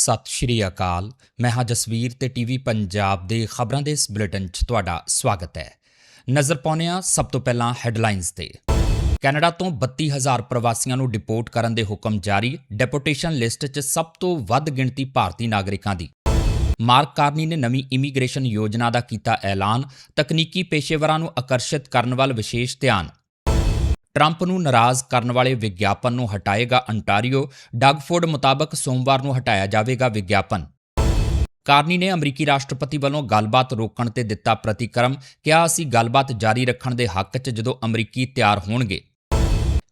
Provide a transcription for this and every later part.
ਸਤਿ ਸ਼੍ਰੀ ਅਕਾਲ। ਮੈਂ ਹਾਂ ਜਸਵੀਰ ਤੇ ਟੀਵੀ ਪੰਜਾਬ ਦੇ ਖਬਰਾਂ ਦੇ ਇਸ ਬੁਲੇਟਿਨ 'ਚ ਤੁਹਾਡਾ ਸਵਾਗਤ ਹੈ। ਨਜ਼ਰ ਪਾਉਂਦੇ ਹਾਂ ਸਭ ਤੋਂ ਪਹਿਲਾਂ ਹੈਡਲਾਈਨਸ ਤੇ। ਕੈਨੇਡਾ ਤੋਂ 32000 ਪ੍ਰਵਾਸੀਆਂ ਨੂੰ ਡਿਪੋਰਟ ਕਰਨ ਦੇ ਹੁਕਮ ਜਾਰੀ, ਡਿਪੋਰਟੇਸ਼ਨ ਲਿਸਟ 'ਚ ਸਭ ਤੋਂ ਵੱਧ ਗਿਣਤੀ ਭਾਰਤੀ ਨਾਗਰਿਕਾਂ ਦੀ। ਮਾਰਕ ਕਾਰਨੀ ਨੇ ਨਵੀਂ ਇਮੀਗ੍ਰੇਸ਼ਨ ਯੋਜਨਾ ਦਾ ਕੀਤਾ ਐਲਾਨ। ਤਕਨੀਕੀ ਪੇਸ਼ੇਵਰਾਂ ਨੂੰ ਆਕਰਸ਼ਿਤ ਕਰਨ ਵੱਲ ਵਿਸ਼ੇਸ਼ ਧਿਆਨ। ਟਰੰਪ ਨੂੰ ਨਾਰਾਜ਼ ਕਰਨ ਵਾਲੇ ਵਿਗਿਆਪਨ ਨੂੰ ਹਟਾਏਗਾ ਅੰਟਾਰੀਓ, ਡਗਫੋਰਡ ਮੁਤਾਬਕ ਸੋਮਵਾਰ ਨੂੰ ਹਟਾਇਆ ਜਾਵੇਗਾ ਵਿਗਿਆਪਨ। ਕਾਰਨੀ ਨੇ ਅਮਰੀਕੀ ਰਾਸ਼ਟਰਪਤੀ ਵੱਲੋਂ ਗੱਲਬਾਤ ਰੋਕਣ ਤੇ ਦਿੱਤਾ ਪ੍ਰਤੀਕਰਮ, ਕਿਹਾ, ਅਸੀਂ ਗੱਲਬਾਤ ਜਾਰੀ ਰੱਖਣ ਦੇ ਹੱਕ 'ਚ ਜਦੋਂ ਅਮਰੀਕੀ ਤਿਆਰ ਹੋਣਗੇ।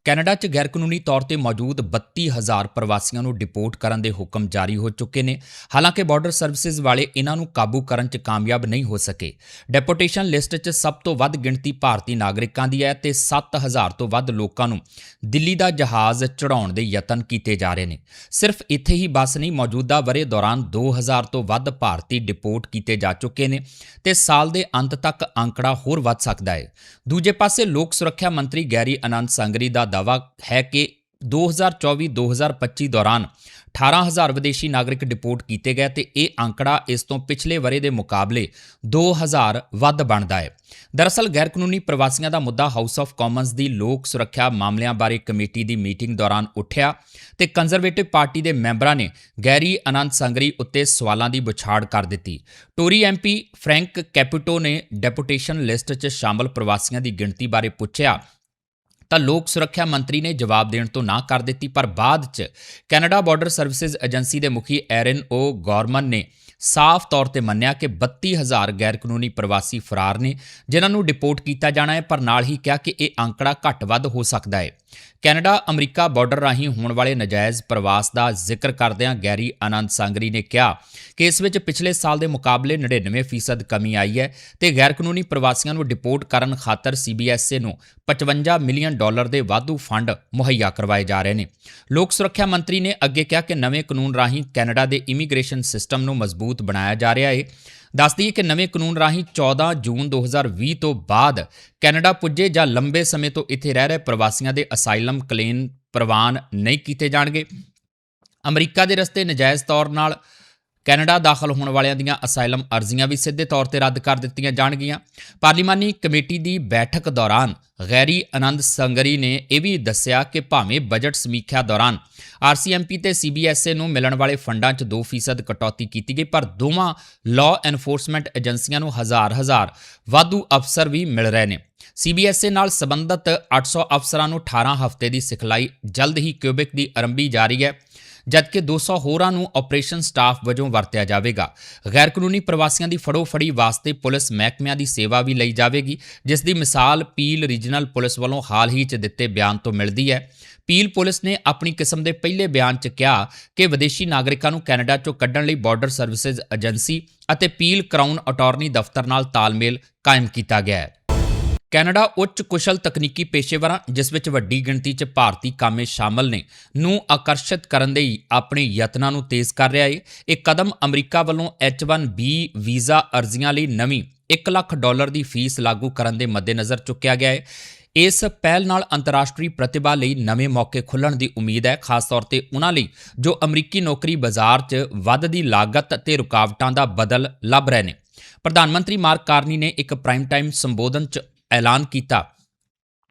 ਕੈਨੇਡਾ 'ਚ ਗੈਰਕਾਨੂੰਨੀ ਤੌਰ ਤੇ ਮੌਜੂਦ 32000 ਪ੍ਰਵਾਸੀਆਂ ਨੂੰ ਡਿਪੋਰਟ ਕਰਨ ਦੇ ਹੁਕਮ ਜਾਰੀ ਹੋ ਚੁੱਕੇ ਨੇ। ਹਾਲਾਂਕਿ ਬਾਰਡਰ ਸਰਵਿਸਿਜ਼ ਵਾਲੇ ਇਹਨਾਂ ਨੂੰ ਕਾਬੂ ਕਰਨ 'ਚ ਕਾਮਯਾਬ ਨਹੀਂ ਹੋ ਸਕੇ। ਡਿਪੋਰਟੇਸ਼ਨ ਲਿਸਟ 'ਚ ਸਭ ਤੋਂ ਵੱਧ ਗਿਣਤੀ ਭਾਰਤੀ ਨਾਗਰਿਕਾਂ ਦੀ ਹੈ ਤੇ 7000 ਤੋਂ ਵੱਧ ਲੋਕਾਂ ਨੂੰ ਦਿੱਲੀ ਦਾ ਜਹਾਜ਼ ਚੜਾਉਣ ਦੇ ਯਤਨ ਕੀਤੇ ਜਾ ਰਹੇ ਨੇ। ਸਿਰਫ ਇੱਥੇ ਹੀ ਬਸ ਨਹੀਂ, ਮੌਜੂਦਾ ਵਰੇ ਦੌਰਾਨ 2000 ਤੋਂ ਵੱਧ ਭਾਰਤੀ ਡਿਪੋਰਟ ਕੀਤੇ ਜਾ ਚੁੱਕੇ ਨੇ ਤੇ ਸਾਲ ਦੇ ਅੰਤ ਤੱਕ ਅੰਕੜਾ ਹੋਰ ਵੱਧ ਸਕਦਾ ਹੈ। ਦੂਜੇ ਪਾਸੇ ਲੋਕ ਸੁਰੱਖਿਆ ਮੰਤਰੀ ਗੈਰੀ ਅਨੰਦ ਸੰਗਰੀ ਦਾ ਦਾਅਵਾ ਹੈ ਕਿ 2024-2025 ਦੌਰਾਨ 18000 ਵਿਦੇਸ਼ੀ ਨਾਗਰਿਕ ਡਿਪੋਰਟ ਕੀਤੇ ਗਏ ਤੇ ਇਹ ਅੰਕੜਾ ਇਸ ਤੋਂ ਪਿਛਲੇ ਵਰੇ ਦੇ ਮੁਕਾਬਲੇ 2000 ਵੱਧ ਬਣਦਾ ਹੈ। ਦਰਅਸਲ ਗੈਰ ਕਾਨੂੰਨੀ ਪ੍ਰਵਾਸੀਆਂ ਦਾ ਮੁੱਦਾ ਹਾਊਸ ਆਫ ਕਾਮਨਸ ਦੀ ਲੋਕ ਸੁਰੱਖਿਆ ਮਾਮਲਿਆਂ ਬਾਰੇ ਕਮੇਟੀ ਦੀ ਮੀਟਿੰਗ ਦੌਰਾਨ ਉੱਠਿਆ ਤੇ ਕੰਜ਼ਰਵੇਟਿਵ ਪਾਰਟੀ ਦੇ ਮੈਂਬਰਾਂ ਨੇ ਗੈਰੀ ਅਨੰਦ ਸੰਗਰੀ ਉੱਤੇ ਸਵਾਲਾਂ ਦੀ ਬੁਛਾੜ ਕਰ ਦਿੱਤੀ। ਟੋਰੀ ਐਮਪੀ ਫ੍ਰੈਂਕ ਕੈਪੂਟੋ ਨੇ ਡੈਪੂਟੇਸ਼ਨ ਲਿਸਟ 'ਚ ਸ਼ਾਮਲ ਪ੍ਰਵਾਸੀਆਂ ਦੀ ਗਿਣਤੀ ਬਾਰੇ ਪੁੱਛਿਆ ਤਾਂ ਲੋਕ ਸੁਰੱਖਿਆ ਮੰਤਰੀ ਨੇ ਜਵਾਬ ਦੇਣ ਤੋਂ ਨਾ ਕਰ ਦਿੱਤੀ, ਪਰ ਬਾਅਦ 'ਚ ਕੈਨੇਡਾ ਬਾਰਡਰ ਸਰਵਿਸਿਜ਼ ਏਜੰਸੀ ਦੇ ਮੁਖੀ ਐਰਨ ਓ ਗੌਰਮਨ ਨੇ ਸਾਫ਼ ਤੌਰ ਤੇ ਮੰਨਿਆ ਕਿ 32000 ਗੈਰਕਾਨੂੰਨੀ ਪ੍ਰਵਾਸੀ ਫਰਾਰ ਨੇ, ਜਿਨ੍ਹਾਂ ਨੂੰ ਡਿਪੋਰਟ ਕੀਤਾ ਜਾਣਾ ਹੈ, ਪਰ ਨਾਲ ਹੀ ਕਿਹਾ ਕਿ ਇਹ ਅੰਕੜਾ ਘੱਟ ਵੱਧ ਹੋ ਸਕਦਾ ਹੈ। ਕੈਨੇਡਾ, ਅਮਰੀਕਾ ਬਾਰਡਰ ਰਾਹੀਂ ਹੋਣ ਵਾਲੇ ਨਜਾਇਜ਼ ਪ੍ਰਵਾਸ ਦਾ ਜ਼ਿਕਰ ਕਰਦਿਆਂ ਗੈਰੀ ਆਨੰਦ ਸੰਗਰੀ ਨੇ ਕਿਹਾ ਕਿ ਇਸ ਵਿੱਚ ਪਿਛਲੇ ਸਾਲ ਦੇ ਮੁਕਾਬਲੇ 99% ਕਮੀ ਆਈ ਹੈ ਤੇ ਗੈਰਕਾਨੂੰਨੀ ਪ੍ਰਵਾਸੀਆਂ ਨੂੰ ਡਿਪੋਰਟ ਕਰਨ ਖਾਤਰ ਸੀਬੀਐਸਏ ਨੂੰ 55 ਮਿਲੀਅਨ ਡਾਲਰ ਦੇ ਵਾਧੂ ਫੰਡ ਮੁਹੱਈਆ ਕਰਵਾਏ ਜਾ ਰਹੇ ਨੇ। ਲੋਕ ਸੁਰੱਖਿਆ ਮੰਤਰੀ ਨੇ ਅੱਗੇ ਕਿਹਾ ਕਿ ਨਵੇਂ ਕਾਨੂੰਨ ਰਾਹੀਂ ਕੈਨੇਡਾ ਦੇ ਇਮੀਗ੍ਰੇਸ਼ਨ ਸਿਸਟਮ ਨੂੰ ਮਜ਼ਬੂਤ ਬਣਾਇਆ ਜਾ ਰਿਹਾ ਹੈ ਦੱਸਦੀ ਕਿ ਨਵੇਂ ਕਾਨੂੰਨ ਰਾਹੀਂ 14 ਜੂਨ 2020 ਤੋਂ ਬਾਅਦ ਕੈਨੇਡਾ ਪੁੱਜੇ ਜਾਂ ਲੰਬੇ ਸਮੇਂ ਤੋਂ ਇੱਥੇ ਰਹਿ ਰਹੇ ਪ੍ਰਵਾਸੀਆਂ ਦੇ ਅਸਾਈਲਮ ਕਲੇਮ ਪ੍ਰਵਾਨ ਨਹੀਂ ਕੀਤੇ ਜਾਣਗੇ। ਅਮਰੀਕਾ ਦੇ ਰਸਤੇ ਨਜਾਇਜ਼ ਤੌਰ ਨਾਲ ਕੈਨੇਡਾ ਦਾਖਲ ਹੋਣ ਵਾਲਿਆਂ ਦੀਆਂ ਅਸਾਈਲਮ ਅਰਜ਼ੀਆਂ ਵੀ ਸਿੱਧੇ ਤੌਰ ਤੇ ਰੱਦ ਕਰ ਦਿੱਤੀਆਂ ਜਾਣਗੀਆਂ। ਪਾਰਲੀਮਾਨੀ ਕਮੇਟੀ ਦੀ ਬੈਠਕ ਦੌਰਾਨ ਗੈਰੀ ਆਨੰਦ ਸੰਗਰੀ ਨੇ ਇਹ ਵੀ ਦੱਸਿਆ ਕਿ ਭਾਵੇਂ ਬਜਟ ਸਮੀਖਿਆ ਦੌਰਾਨ ਆਰਸੀਐਮਪੀ ਤੇ ਸੀਬੀਐਸਏ ਨੂੰ ਮਿਲਣ ਵਾਲੇ ਫੰਡਾਂ 'ਚ 2% ਕਟੌਤੀ ਕੀਤੀ ਗਈ, ਪਰ ਦੋਵਾਂ ਲਾਅ ਐਨਫੋਰਸਮੈਂਟ ਏਜੰਸੀਆਂ ਨੂੰ ਹਜ਼ਾਰ-ਹਜ਼ਾਰ ਵਾਧੂ ਅਫਸਰ ਵੀ ਮਿਲ ਰਹੇ ਨੇ। ਸੀਬੀਐਸਏ ਨਾਲ ਸੰਬੰਧਤ 800 ਅਫਸਰਾਂ ਨੂੰ 18 ਹਫ਼ਤੇ ਦੀ ਸਿਖਲਾਈ ਜਲਦ ਹੀ ਕਿਊਬਿਕ ਦੀ ਆਰੰਭੀ ਜਾਰੀ ਹੈ। ਜਦਕਿ 200 ਹੋਰਾਂ ਨੂੰ ਆਪਰੇਸ਼ਨ ਸਟਾਫ ਵਜੋਂ ਵਰਤਿਆ ਜਾਵੇਗਾ। ਗੈਰ ਕਾਨੂੰਨੀ ਪ੍ਰਵਾਸੀਆਂ ਦੀ ਫੜੋ ਫੜੀ ਵਾਸਤੇ ਪੁਲਿਸ ਮਹਿਕਮਿਆਂ ਦੀ ਸੇਵਾ ਵੀ ਲਈ ਜਾਵੇਗੀ, ਜਿਸ ਦੀ ਮਿਸਾਲ ਪੀਲ ਰੀਜਨਲ ਪੁਲਿਸ ਵੱਲੋਂ ਹਾਲ ਹੀ 'ਚ ਦਿੱਤੇ ਬਿਆਨ ਤੋਂ ਮਿਲਦੀ ਹੈ। ਪੀਲ ਪੁਲਿਸ ਨੇ ਆਪਣੀ ਕਿਸਮ ਦੇ ਪਹਿਲੇ ਬਿਆਨ 'ਚ ਕਿਹਾ ਕਿ ਵਿਦੇਸ਼ੀ ਨਾਗਰਿਕਾਂ ਨੂੰ ਕੈਨੇਡਾ 'ਚੋਂ ਕੱਢਣ ਲਈ ਬਾਰਡਰ ਸਰਵਿਸਿਜ਼ ਏਜੰਸੀ ਅਤੇ ਪੀਲ ਕਰਾਊਨ ਅਟਾਰਨੀ ਦਫ਼ਤਰ ਨਾਲ ਤਾਲਮੇਲ ਕਾਇਮ ਕੀਤਾ ਗਿਆ ਹੈ। ਕੈਨੇਡਾ ਉੱਚ ਕੁਸ਼ਲ ਤਕਨੀਕੀ ਪੇਸ਼ੇਵਰਾਂ, ਜਿਸ ਵਿੱਚ ਵੱਡੀ ਗਿਣਤੀ 'ਚ ਭਾਰਤੀ ਕਾਮੇ ਸ਼ਾਮਲ ਨੇ, ਨੂੰ ਆਕਰਸ਼ਿਤ ਕਰਨ ਦੇ ਆਪਣੇ ਯਤਨਾਂ ਨੂੰ ਤੇਜ਼ ਕਰ ਰਿਹਾ ਹੈ ਇਹ ਕਦਮ ਅਮਰੀਕਾ ਵੱਲੋਂ H1B ਵੀਜ਼ਾ ਅਰਜ਼ੀਆਂ ਲਈ ਨਵੀਂ 1 ਲੱਖ ਡਾਲਰ ਦੀ ਫੀਸ ਲਾਗੂ ਕਰਨ ਦੇ ਮੱਦੇਨਜ਼ਰ ਚੁੱਕਿਆ ਗਿਆ ਹੈ ਇਸ ਪਹਿਲ ਨਾਲ ਅੰਤਰਰਾਸ਼ਟਰੀ ਪ੍ਰਤਿਭਾ ਲਈ ਨਵੇਂ ਮੌਕੇ ਖੁੱਲਣ ਦੀ ਉਮੀਦ ਹੈ, ਖਾਸ ਤੌਰ ਤੇ ਉਹਨਾਂ ਲਈ ਜੋ ਅਮਰੀਕੀ ਨੌਕਰੀ ਬਾਜ਼ਾਰ 'ਚ ਵੱਧਦੀ ਲਾਗਤ ਤੇ ਰੁਕਾਵਟਾਂ ਦਾ ਬਦਲ ਲੱਭ ਰਹੇ ਨੇ। ਪ੍ਰਧਾਨ ਮੰਤਰੀ ਮਾਰਕ ਕਾਰਨੀ ਨੇ ਇੱਕ ਪ੍ਰਾਈਮ ਟਾਈਮ ਸੰਬੋਧਨ 'ਚ ਐਲਾਨ ਕੀਤਾ।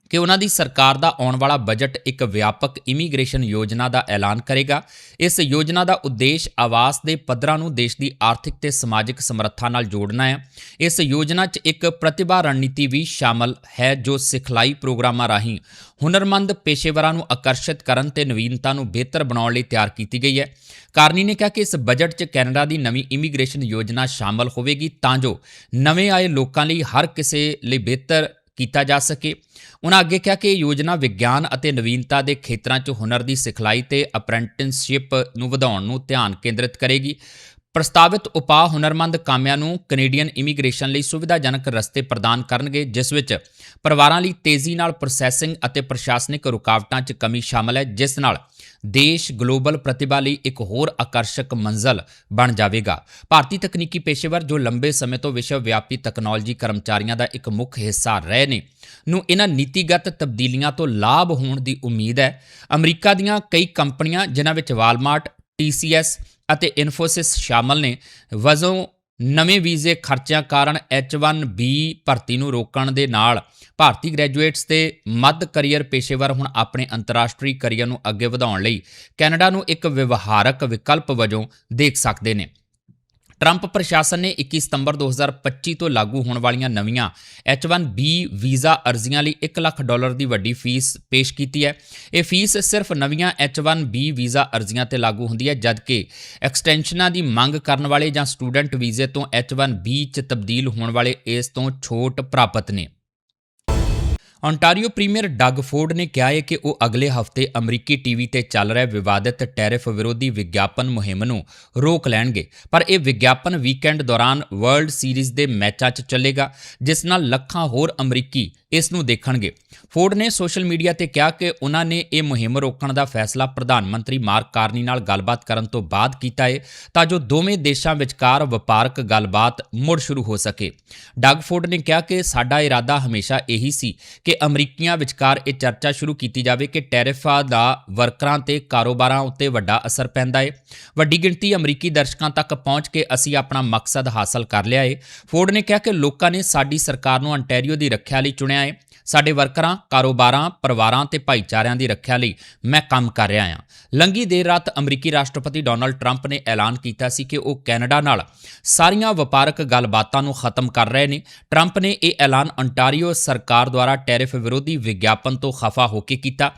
ਕਿ ਉਹਨਾਂ ਦੀ ਸਰਕਾਰ ਦਾ ਆਉਣ ਵਾਲਾ ਬਜਟ ਇੱਕ ਵਿਆਪਕ ਇਮੀਗ੍ਰੇਸ਼ਨ ਯੋਜਨਾ ਦਾ ਐਲਾਨ ਕਰੇਗਾ। ਇਸ ਯੋਜਨਾ ਦਾ ਉਦੇਸ਼ ਆਵਾਸ ਦੇ ਪੱਧਰਾਂ ਨੂੰ ਦੇਸ਼ ਦੀ ਆਰਥਿਕ ਤੇ ਸਮਾਜਿਕ ਸਮਰੱਥਾ ਨਾਲ ਜੋੜਨਾ ਹੈ। ਇਸ ਯੋਜਨਾ 'ਚ ਇੱਕ ਪ੍ਰਤਿਭਾ ਰਣਨੀਤੀ ਵੀ ਸ਼ਾਮਲ ਹੈ ਜੋ ਸਿਖਲਾਈ ਪ੍ਰੋਗਰਾਮਾਂ ਰਾਹੀਂ ਹੁਨਰਮੰਦ ਪੇਸ਼ੇਵਰਾਂ ਨੂੰ ਆਕਰਸ਼ਿਤ ਕਰਨ ਤੇ ਨਵੀਨਤਾ ਨੂੰ ਬਿਹਤਰ ਬਣਾਉਣ ਲਈ ਤਿਆਰ ਕੀਤੀ ਗਈ ਹੈ। ਕਾਰਨੀ ਨੇ ਕਿਹਾ ਕਿ ਇਸ ਬਜਟ 'ਚ ਕੈਨੇਡਾ ਦੀ ਨਵੀਂ ਇਮੀਗ੍ਰੇਸ਼ਨ ਯੋਜਨਾ ਸ਼ਾਮਲ ਹੋਵੇਗੀ ਤਾਂ ਜੋ ਨਵੇਂ ਆਏ ਲੋਕਾਂ ਲਈ ਹਰ ਕਿਸੇ ਲਈ ਬਿਹਤਰ ਕੀਤਾ ਜਾ ਸਕੇ। ਉਹਨਾਂ ਅੱਗੇ ਕਿਹਾ ਕਿ ਇਹ ਯੋਜਨਾ ਵਿਗਿਆਨ ਅਤੇ ਨਵੀਨਤਾ ਦੇ ਖੇਤਰਾਂ 'ਚ ਹੁਨਰ ਦੀ ਸਿਖਲਾਈ ਤੇ ਅਪ੍ਰੈਂਟਿਸਸ਼ਿਪ ਨੂੰ ਵਧਾਉਣ ਨੂੰ ਧਿਆਨ ਕੇਂਦਰਿਤ ਕਰੇਗੀ। ਪ੍ਰਸਤਾਵਿਤ ਉਪਾਅ ਹੁਨਰਮੰਦ ਕਾਮਿਆਂ ਨੂੰ ਕੈਨੇਡੀਅਨ ਇਮੀਗ੍ਰੇਸ਼ਨ ਲਈ ਸੁਵਿਧਾਜਨਕ ਰਸਤੇ ਪ੍ਰਦਾਨ ਕਰਨਗੇ, ਜਿਸ ਵਿੱਚ ਪਰਿਵਾਰਾਂ ਲਈ ਤੇਜ਼ੀ ਨਾਲ ਪ੍ਰੋਸੈਸਿੰਗ ਅਤੇ ਪ੍ਰਸ਼ਾਸਨਿਕ ਰੁਕਾਵਟਾਂ 'ਚ ਕਮੀ ਸ਼ਾਮਲ ਹੈ, ਜਿਸ ਨਾਲ ਦੇਸ਼ ਗਲੋਬਲ ਪ੍ਰਤਿਭਾ ਲਈ ਇੱਕ ਹੋਰ ਆਕਰਸ਼ਕ ਮੰਜ਼ਲ ਬਣ ਜਾਵੇਗਾ। ਭਾਰਤੀ ਤਕਨੀਕੀ ਪੇਸ਼ੇਵਰ ਜੋ ਲੰਬੇ ਸਮੇਂ ਤੋਂ ਵਿਸ਼ਵ ਵਿਆਪੀ ਤਕਨਾਲੋਜੀ ਕਰਮਚਾਰੀਆਂ ਦਾ ਇੱਕ ਮੁੱਖ ਹਿੱਸਾ ਰਹੇ ਨੇ, ਨੂੰ ਇਹਨਾਂ ਨੀਤੀਗਤ ਤਬਦੀਲੀਆਂ ਤੋਂ ਲਾਭ ਹੋਣ ਦੀ ਉਮੀਦ ਹੈ। ਅਮਰੀਕਾ ਦੀਆਂ ਕਈ ਕੰਪਨੀਆਂ, ਜਿਨ੍ਹਾਂ ਵਿੱਚ ਵਾਲਮਾਰਟ TCS ਅਤੇ ਇਨਫੋਸਿਸ ਸ਼ਾਮਲ ਨੇ। ਵਜੋਂ ਨਵੇਂ ਵੀਜ਼ੇ ਖਰਚਿਆਂ ਕਾਰਨ H1B ਭਰਤੀ ਨੂੰ ਰੋਕਣ ਦੇ ਨਾਲ ਭਾਰਤੀ ਗ੍ਰੈਜੂਏਟਸ ਤੇ ਮੱਧ ਕੈਰੀਅਰ ਪੇਸ਼ੇਵਰ ਹੁਣ ਆਪਣੇ ਅੰਤਰਰਾਸ਼ਟਰੀ ਕੈਰੀਅਰ ਨੂੰ ਅੱਗੇ ਵਧਾਉਣ ਲਈ ਕੈਨੇਡਾ ਨੂੰ ਇੱਕ ਵਿਵਹਾਰਕ ਵਿਕਲਪ ਵਜੋਂ ਦੇਖ ਸਕਦੇ ਨੇ। ਟਰੰਪ ਪ੍ਰਸ਼ਾਸਨ ਨੇ 21 ਸਤੰਬਰ 2025 ਤੋਂ ਲਾਗੂ ਹੋਣ ਵਾਲੀਆਂ ਨਵੀਆਂ H1B ਵੀਜ਼ਾ ਅਰਜ਼ੀਆਂ ਲਈ 1 ਲੱਖ ਡਾਲਰ ਦੀ ਵੱਡੀ ਫੀਸ ਪੇਸ਼ ਕੀਤੀ ਹੈ। ਇਹ ਫੀਸ ਸਿਰਫ ਨਵੀਆਂ H1B ਵੀਜ਼ਾ ਅਰਜ਼ੀਆਂ ਤੇ ਲਾਗੂ ਹੁੰਦੀ ਹੈ, ਜਦਕਿ ਐਕਸਟੈਂਸ਼ਨਾਂ ਦੀ ਮੰਗ ਕਰਨ ਵਾਲੇ ਜਾਂ ਸਟੂਡੈਂਟ ਵੀਜ਼ੇ ਤੋਂ H1B ਚ ਤਬਦੀਲ ਹੋਣ ਵਾਲੇ ਇਸ ਤੋਂ ਛੋਟ ਪ੍ਰਾਪਤ ਨੇ। ਓਨਟਾਰੀਓ ਪ੍ਰੀਮੀਅਰ ਡੱਗ ਫੋਰਡ ਨੇ ਕਿਹਾ ਹੈ ਕਿ ਉਹ ਅਗਲੇ ਹਫ਼ਤੇ ਅਮਰੀਕੀ ਟੀਵੀ ਤੇ ਚੱਲ ਰਹੇ ਵਿਵਾਦਿਤ ਟੈਰਿਫ ਵਿਰੋਧੀ ਵਿਗਿਆਪਨ ਮੁਹਿੰਮ ਨੂੰ ਰੋਕ ਲੈਣਗੇ। ਪਰ ਇਹ ਵਿਗਿਆਪਨ ਵੀਕਐਂਡ ਦੌਰਾਨ ਵਰਲਡ ਸੀਰੀਜ਼ ਦੇ ਮੈਚਾਂ 'ਚ ਚੱਲੇਗਾ, ਜਿਸ ਨਾਲ ਲੱਖਾਂ ਹੋਰ ਅਮਰੀਕੀ ਇਸ ਨੂੰ ਦੇਖਣਗੇ। ਫੋਰਡ ਨੇ ਸੋਸ਼ਲ ਮੀਡੀਆ ਤੇ ਕਿਹਾ ਕਿ ਉਹਨਾਂ ਨੇ ਇਹ ਮੁਹਿੰਮ ਰੋਕਣ ਦਾ ਫੈਸਲਾ ਪ੍ਰਧਾਨ ਮੰਤਰੀ ਮਾਰਕ ਕਾਰਨੀ ਨਾਲ ਗੱਲਬਾਤ ਕਰਨ ਤੋਂ ਬਾਅਦ ਕੀਤਾ ਹੈ, ਤਾਂ ਜੋ ਦੋਵੇਂ ਦੇਸ਼ਾਂ ਵਿਚਕਾਰ ਵਪਾਰਕ ਗੱਲਬਾਤ ਮੁੜ ਸ਼ੁਰੂ ਹੋ ਸਕੇ। ਡੱਗ ਫੋਰਡ ਨੇ ਕਿਹਾ ਕਿ ਸਾਡਾ ਇਰਾਦਾ ਹਮੇਸ਼ਾ ਇਹੀ ਸੀ ਕਿ ਅਮਰੀਕੀਆਂ ਵਿਚਕਾਰ ਇਹ ਚਰਚਾ ਸ਼ੁਰੂ ਕੀਤੀ ਜਾਵੇ ਕਿ ਟੈਰਿਫਾਂ ਦਾ ਵਰਕਰਾਂ ਤੇ ਕਾਰੋਬਾਰਾਂ ਉੱਤੇ ਵੱਡਾ ਅਸਰ ਪੈਂਦਾ ਹੈ ਵੱਡੀ ਗਿਣਤੀ ਅਮਰੀਕੀ ਦਰਸ਼ਕਾਂ ਤੱਕ ਪਹੁੰਚ ਕੇ ਅਸੀਂ ਆਪਣਾ ਮਕਸਦ ਹਾਸਲ ਕਰ ਲਿਆ ਹੈ ਫੋਰਡ ਨੇ ਕਿਹਾ ਕਿ ਲੋਕਾਂ ਨੇ ਸਾਡੀ ਸਰਕਾਰ ਨੂੰ ਅੰਟੈਰੀਓ ਦੀ ਰੱਖਿਆ ਲਈ ਚੁਣਿਆ ਹੈ ਸਾਡੇ ਵਰਕਰਾਂ, ਕਾਰੋਬਾਰਾਂ, ਪਰਿਵਾਰਾਂ ਤੇ ਭਾਈਚਾਰਿਆਂ ਦੀ ਰੱਖਿਆ ਲਈ ਮੈਂ ਕੰਮ ਕਰ ਰਿਹਾ ਹਾਂ ਲੰਗੀ ਦੇਰ ਰਾਤ ਅਮਰੀਕੀ ਰਾਸ਼ਟਰਪਤੀ ਡੋਨਲਡ ਟਰੰਪ ਨੇ ਐਲਾਨ ਕੀਤਾ ਸੀ ਕਿ ਉਹ ਕੈਨੇਡਾ ਨਾਲ ਸਾਰੀਆਂ ਵਪਾਰਕ ਗੱਲਬਾਤਾਂ ਨੂੰ ਖਤਮ ਕਰ ਰਹੇ ਨੇ। ਟਰੰਪ ਨੇ ਇਹ ਐਲਾਨ ਅੰਟਾਰੀਓ ਸਰਕਾਰ ਦੁਆਰਾ ਟੈਰਿਫ ਵਿਰੋਧੀ ਵਿਗਿਆਪਨ ਤੋਂ ਖਫਾ ਹੋ ਕੇ ਕੀਤਾ।